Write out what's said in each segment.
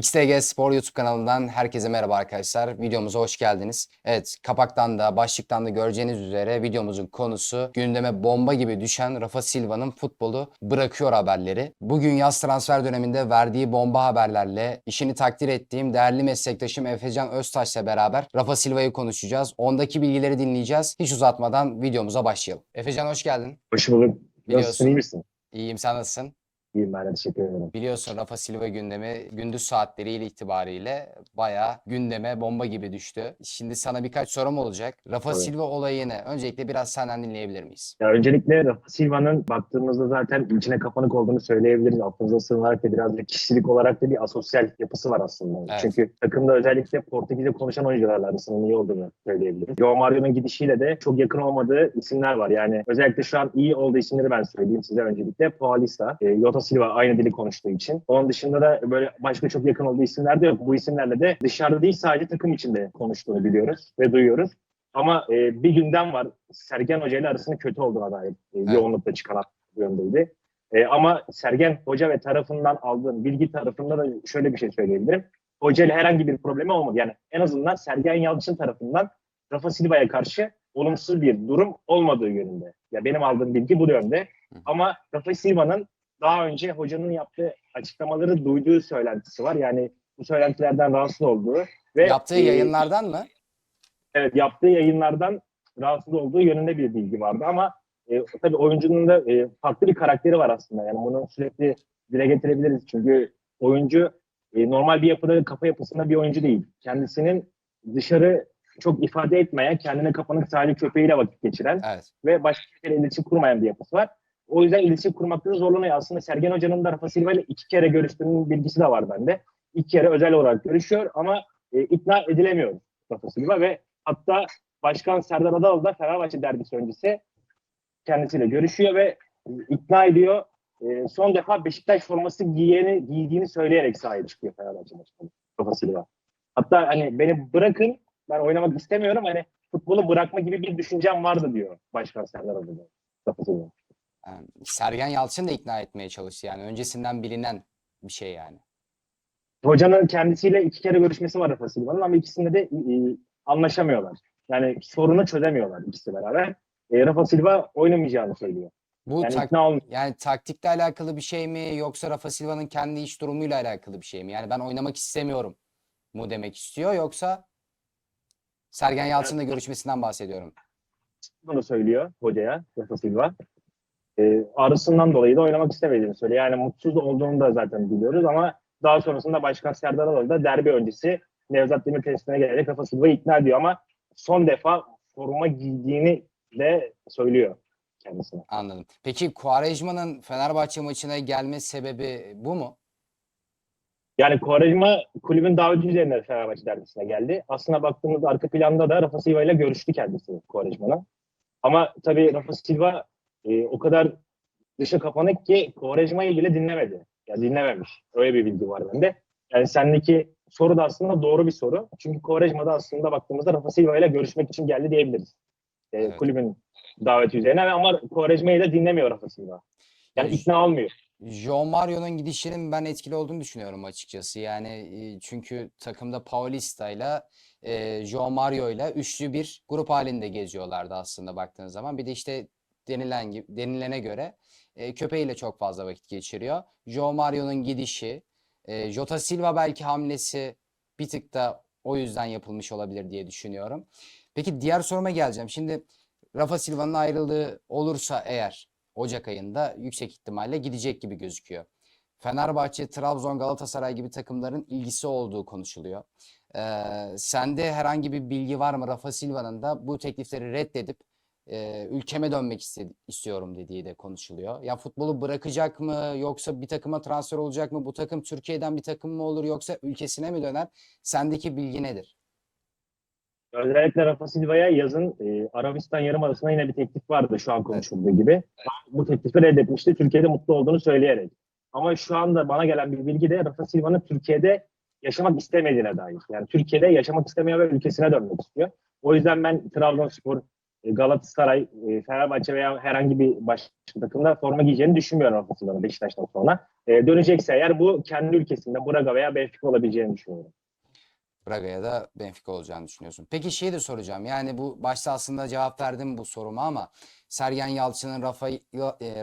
XTG Spor YouTube kanalından herkese merhaba arkadaşlar. Videomuza hoş geldiniz. Evet, kapaktan da başlıktan da göreceğiniz üzere videomuzun konusu gündeme bomba gibi düşen Rafa Silva'nın futbolu bırakıyor haberleri. Bugün yaz transfer döneminde verdiği bomba haberlerle işini takdir ettiğim değerli meslektaşım Efecan Öztaş'la beraber Rafa Silva'yı konuşacağız. Ondaki bilgileri dinleyeceğiz. Hiç uzatmadan videomuza başlayalım. Efecan hoş geldin. Hoş bulduk. Nasılsın, iyi misin? İyiyim sen nasılsın? İyiyim ben de teşekkür ederim. Biliyorsun Rafa Silva gündemi gündüz saatleriyle itibariyle bayağı gündeme bomba gibi düştü. Şimdi sana birkaç sorum olacak. Rafa Tabii. Silva olayını öncelikle biraz senden dinleyebilir miyiz? Ya öncelikle Rafa Silva'nın baktığımızda zaten içine kapanık olduğunu söyleyebiliriz. Aklınıza sığınarak da biraz da kişilik olarak da bir asosyal yapısı var aslında. Evet. Çünkü takımda özellikle Portekizce konuşan oyuncularla arasının iyi olduğunu söyleyebiliriz. Joao Mario'nun gidişiyle de çok yakın olmadığı isimler var. Yani özellikle şu an iyi olduğu isimleri ben söyleyeyim size öncelikle. Paulista, e, Jota Silva aynı dili konuştuğu için. Onun dışında da böyle başka çok yakın olduğu isimler de yok. Bu isimlerle de dışarıda değil sadece takım içinde konuştuğunu biliyoruz ve duyuyoruz. Ama e, bir gündem var. Sergen Hoca ile arasının kötü olduğuna dair e, yoğunlukla çıkan bu yöndeydi. E, ama Sergen Hoca ve tarafından aldığım bilgi tarafında da şöyle bir şey söyleyebilirim. Hoca ile herhangi bir problemi olmadı. Yani en azından Sergen Yalçın tarafından Rafa Silva'ya karşı olumsuz bir durum olmadığı yönünde. Ya benim aldığım bilgi bu yönde. Ama Rafa Silva'nın daha önce hocanın yaptığı açıklamaları duyduğu söylentisi var. Yani bu söylentilerden rahatsız olduğu ve Yaptığı e, yayınlardan mı? evet yaptığı yayınlardan rahatsız olduğu yönünde bir bilgi vardı ama e, tabii oyuncunun da e, farklı bir karakteri var aslında. Yani bunu sürekli dile getirebiliriz. Çünkü oyuncu e, normal bir yapıda, kafa yapısında bir oyuncu değil. Kendisinin dışarı çok ifade etmeyen, kendine kapanık sadece köpeğiyle vakit geçiren Evet. ve başka bir iletişim kurmayan bir yapısı var. O yüzden iletişim kurmakta da zorlanıyor. Aslında Sergen Hoca'nın da Rafa Silva ile iki kere görüştüğünün bilgisi de var bende. İki kere özel olarak görüşüyor ama e, ikna edilemiyor Rafa Silva ve hatta Başkan Serdar Adalı da Fenerbahçe derbisi öncesi kendisiyle görüşüyor ve e, ikna ediyor. E, son defa Beşiktaş forması giyeni, giydiğini söyleyerek sahaya çıkıyor Fenerbahçe başkanı Rafa Silva. Hatta hani beni bırakın ben oynamak istemiyorum hani futbolu bırakma gibi bir düşüncem vardı diyor Başkan Serdar Adalı. Rafa Silva. Sergen Yalçın da ikna etmeye çalıştı yani. Öncesinden bilinen bir şey yani. Hocanın kendisiyle iki kere görüşmesi var Rafa Silva'nın ama ikisinde de e, anlaşamıyorlar. Yani sorunu çözemiyorlar ikisi beraber. E, Rafa Silva oynamayacağını söylüyor. Bu Yani tak- olmuyor. yani taktikle alakalı bir şey mi yoksa Rafa Silva'nın kendi iş durumuyla alakalı bir şey mi? Yani ben oynamak istemiyorum mu demek istiyor yoksa Sergen Yalçın'la görüşmesinden bahsediyorum. Bunu söylüyor hocaya Rafa Silva. E, ağrısından dolayı da oynamak istemediğini söylüyor. Yani mutsuz olduğunu da zaten biliyoruz ama daha sonrasında Başkan Serdar Adalı da derbi öncesi Nevzat Demir testine gelerek Rafa Silva'yı ikna ediyor ama son defa forma giydiğini de söylüyor kendisine. Anladım. Peki Quaresma'nın Fenerbahçe maçına gelme sebebi bu mu? Yani Quaresma kulübün daveti üzerine Fenerbahçe derbisine geldi. Aslına baktığımızda arka planda da Rafa Silva ile görüştü kendisi Quaresma'la. Ama tabii Rafa Silva e, o kadar dışa kapanık ki Quaresma'yı bile dinlemedi. Ya dinlememiş. Öyle bir bilgi var bende. Yani sendeki soru da aslında doğru bir soru. Çünkü Quaresma da aslında baktığımızda Rafa Silva ile görüşmek için geldi diyebiliriz. E, Evet. Kulübün daveti üzerine ama Quaresma'yı da dinlemiyor Rafa Silva. Yani Yani ikna olmuyor. João Mario'nun gidişinin ben etkili olduğunu düşünüyorum açıkçası. Yani e, çünkü takımda Paulista ile e, João Mario ile üçlü bir grup halinde geziyorlardı aslında baktığın zaman. Bir de işte denilen gibi, denilene göre e, köpeğiyle çok fazla vakit geçiriyor. João Mario'nun gidişi, e, Jota Silva belki hamlesi bir tık da o yüzden yapılmış olabilir diye düşünüyorum. Peki diğer soruma geleceğim. Şimdi Rafa Silva'nın ayrılığı olursa eğer Ocak ayında yüksek ihtimalle gidecek gibi gözüküyor. Fenerbahçe, Trabzon, Galatasaray gibi takımların ilgisi olduğu konuşuluyor. Ee, sende herhangi bir bilgi var mı Rafa Silva'nın da bu teklifleri reddedip e, ülkeme dönmek istiyorum dediği de konuşuluyor. Ya futbolu bırakacak mı yoksa bir takıma transfer olacak mı? Bu takım Türkiye'den bir takım mı olur yoksa ülkesine mi döner? Sendeki bilgi nedir? Özellikle Rafa Silva'ya yazın e, Arabistan Yarımadası'na yine bir teklif vardı şu an konuşulduğu gibi. Bu teklifi reddetmişti Türkiye'de mutlu olduğunu söyleyerek. Ama şu anda bana gelen bir bilgi de Rafa Silva'nın Türkiye'de yaşamak istemediğine dair. Yani Türkiye'de yaşamak istemiyor ve ülkesine dönmek istiyor. O yüzden ben Trabzonspor, Galatasaray, e, Fenerbahçe veya herhangi bir başka takımda forma giyeceğini düşünmüyorum Rafa Silva'nın Beşiktaş'tan sonra. E, dönecekse eğer bu kendi ülkesinde Braga veya Benfica olabileceğini düşünüyorum. Braga'ya da Benfica olacağını düşünüyorsun. Peki şey de soracağım. Yani bu başta aslında cevap verdim bu soruma ama Sergen Yalçın'ın Rafa, e,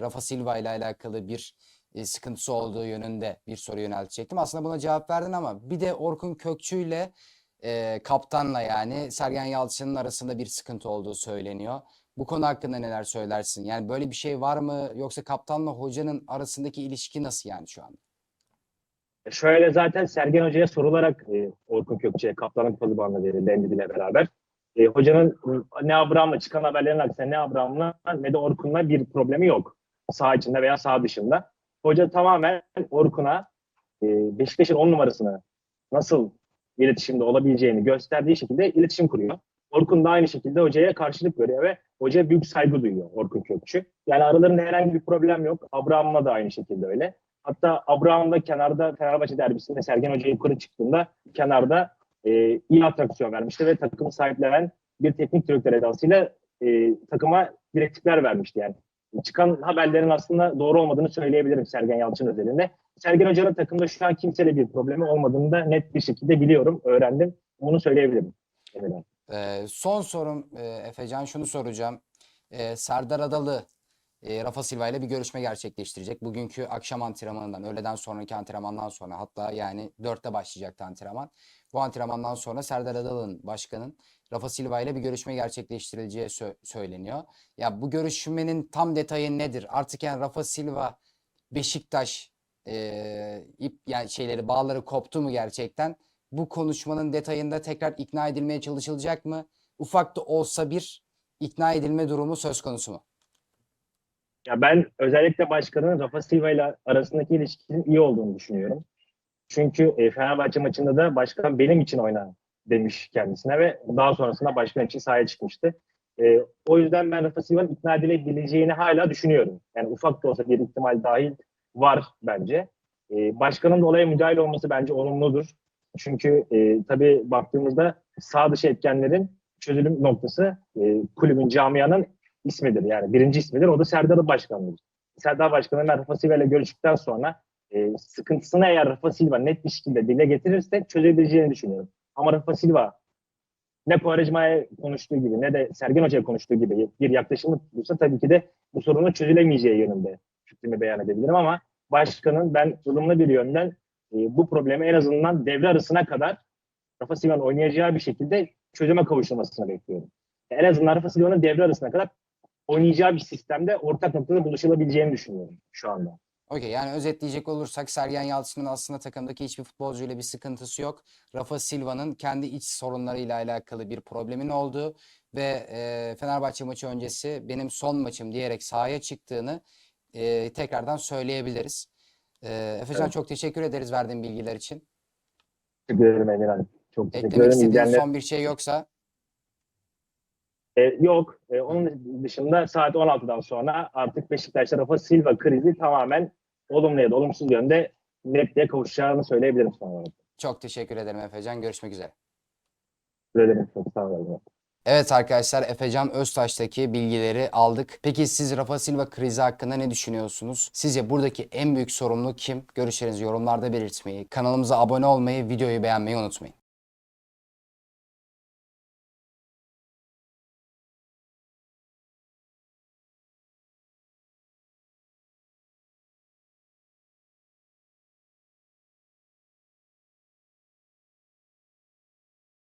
Rafa Silva ile alakalı bir e, sıkıntısı olduğu yönünde bir soru yöneltecektim. Aslında buna cevap verdin ama bir de Orkun Kökçü ile e, kaptanla yani Sergen Yalçın'ın arasında bir sıkıntı olduğu söyleniyor. Bu konu hakkında neler söylersin? Yani böyle bir şey var mı? Yoksa kaptanla hocanın arasındaki ilişki nasıl yani şu anda? E, Şöyle zaten Sergen Hoca'ya sorularak e, Orkun Kökçe'ye kaptanlık pazı bandına verildi Endidi ile beraber. E, hocanın e, ne Abraham'la çıkan haberlerin aksine ne Abraham'la ne de Orkun'la bir problemi yok. Saha içinde veya saha dışında. Hoca tamamen Orkun'a e, Beşiktaş'ın on numarasını nasıl iletişimde olabileceğini gösterdiği şekilde iletişim kuruyor. Orkun da aynı şekilde hocaya karşılık veriyor ve hocaya büyük saygı duyuyor Orkun Kökçü. Yani aralarında herhangi bir problem yok. Abraham'la da aynı şekilde öyle. Hatta Abraham da kenarda Fenerbahçe derbisinde Sergen Hoca yukarı çıktığında kenarda e, iyi atraksiyon vermişti ve takımı sahiplenen bir teknik direktör edasıyla e, takıma direktifler vermişti yani. Çıkan haberlerin aslında doğru olmadığını söyleyebilirim Sergen Yalçın özelinde. Sergen Hoca'nın takımda şu an kimseyle bir problemi olmadığını da net bir şekilde biliyorum, öğrendim. Bunu söyleyebilirim. Ee, son sorum e, Efecan şunu soracağım. Ee, Serdar Adalı e, Rafa Silva ile bir görüşme gerçekleştirecek. Bugünkü akşam antrenmanından, öğleden sonraki antrenmandan sonra hatta yani 4'te başlayacaktı antrenman. Bu antrenmandan sonra Serdar Adalı'nın başkanın Rafa Silva ile bir görüşme gerçekleştirileceği sö- söyleniyor. Ya bu görüşmenin tam detayı nedir? Artık yani Rafa Silva Beşiktaş e, ip yani şeyleri bağları koptu mu gerçekten? Bu konuşmanın detayında tekrar ikna edilmeye çalışılacak mı? Ufak da olsa bir ikna edilme durumu söz konusu mu? Ya ben özellikle başkanın Rafa Silva ile arasındaki ilişkinin iyi olduğunu düşünüyorum. Çünkü e, Fenerbahçe maçında da başkan benim için oyna demiş kendisine ve daha sonrasında başkan için sahaya çıkmıştı. E, o yüzden ben Rafa Silva'nın ikna edilebileceğini hala düşünüyorum. Yani ufak da olsa bir ihtimal dahil var bence. E, başkanın da olaya müdahil olması bence olumludur. Çünkü e, tabii baktığımızda sağ dışı etkenlerin çözülüm noktası e, kulübün, camianın ismidir. Yani birinci ismidir. O da Serdar Başkan'dır. Serdar Başkan'ın Rafa Silva görüştükten sonra e, sıkıntısını eğer Rafa Silva net bir şekilde dile getirirse çözebileceğini düşünüyorum. Ama Rafa Silva ne Quaresma'ya konuştuğu gibi ne de Sergen Hoca'ya konuştuğu gibi bir yaklaşımı tutulursa tabii ki de bu sorunun çözülemeyeceği yönünde fikrimi beyan edebilirim ama başkanın ben ılımlı bir yönden e, bu problemi en azından devre arasına kadar Rafa Silva'nın oynayacağı bir şekilde çözüme kavuşturmasını bekliyorum. En azından Rafa Silva'nın devre arasına kadar oynayacağı bir sistemde ortak noktada buluşulabileceğini düşünüyorum şu anda. Okey yani özetleyecek olursak Sergen Yalçın'ın aslında takımdaki hiçbir futbolcuyla bir sıkıntısı yok. Rafa Silva'nın kendi iç sorunlarıyla alakalı bir problemin olduğu ve e, Fenerbahçe maçı öncesi benim son maçım diyerek sahaya çıktığını e, tekrardan söyleyebiliriz. E, Efecan Evet. çok teşekkür ederiz verdiğin bilgiler için. Teşekkür ederim Emir Hanım. Çok teşekkür Eklemek ederim. istediğin son bir şey yoksa E, yok. E, onun dışında saat 16'dan sonra artık Beşiktaş'ta Rafa Silva krizi tamamen olumlu ya da olumsuz yönde netliğe kavuşacağını söyleyebilirim sonra. çok teşekkür ederim Efecan. Görüşmek üzere. Teşekkür ederim. Çok sağ olun. Evet arkadaşlar Efecan Öztaş'taki bilgileri aldık. Peki siz Rafa Silva krizi hakkında ne düşünüyorsunuz? Sizce buradaki en büyük sorumlu kim? Görüşlerinizi yorumlarda belirtmeyi, kanalımıza abone olmayı, videoyu beğenmeyi unutmayın.